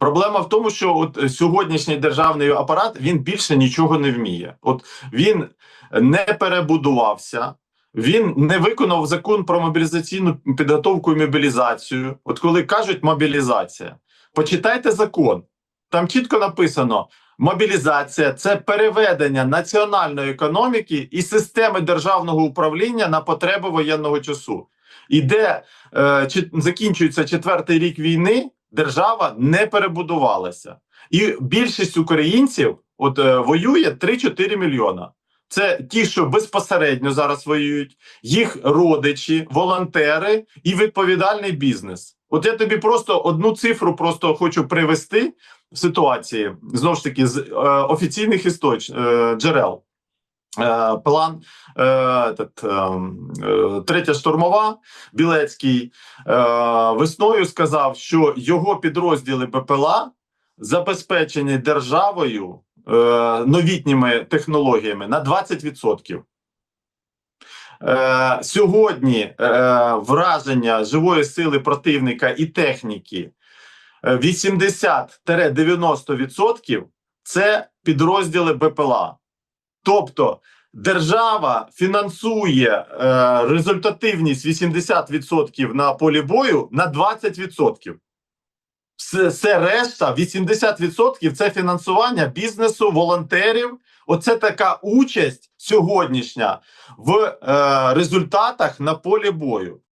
Проблема в тому, що от е, сьогоднішній державний апарат він більше нічого не вміє. От він не перебудувався, він не виконав закон про мобілізаційну підготовку і мобілізацію. От коли кажуть мобілізація, почитайте закон. Там чітко написано: мобілізація це переведення національної економіки і системи державного управління на потреби воєнного часу. І де е, чи, закінчується четвертий рік війни, держава не перебудувалася. І більшість українців от е, воює 3-4 мільйона. Це ті, що безпосередньо зараз воюють, їх родичі, волонтери і відповідальний бізнес. От я тобі просто одну цифру просто хочу привести в ситуації знову ж таки з е, офіційних істоч, е, джерел. Е, план е, этот, е, третя штурмова Білецький весною сказав, що його підрозділи БПЛА забезпечені державою новітніми технологіями на 20%. Е, сьогодні враження живої сили противника і техніки е, 80-90% це підрозділи БПЛА. Тобто держава фінансує е, результативність 80% на полі бою на 20%. Все, решта, 80% це фінансування бізнесу, волонтерів. Оце така участь сьогоднішня в е, результатах на полі бою.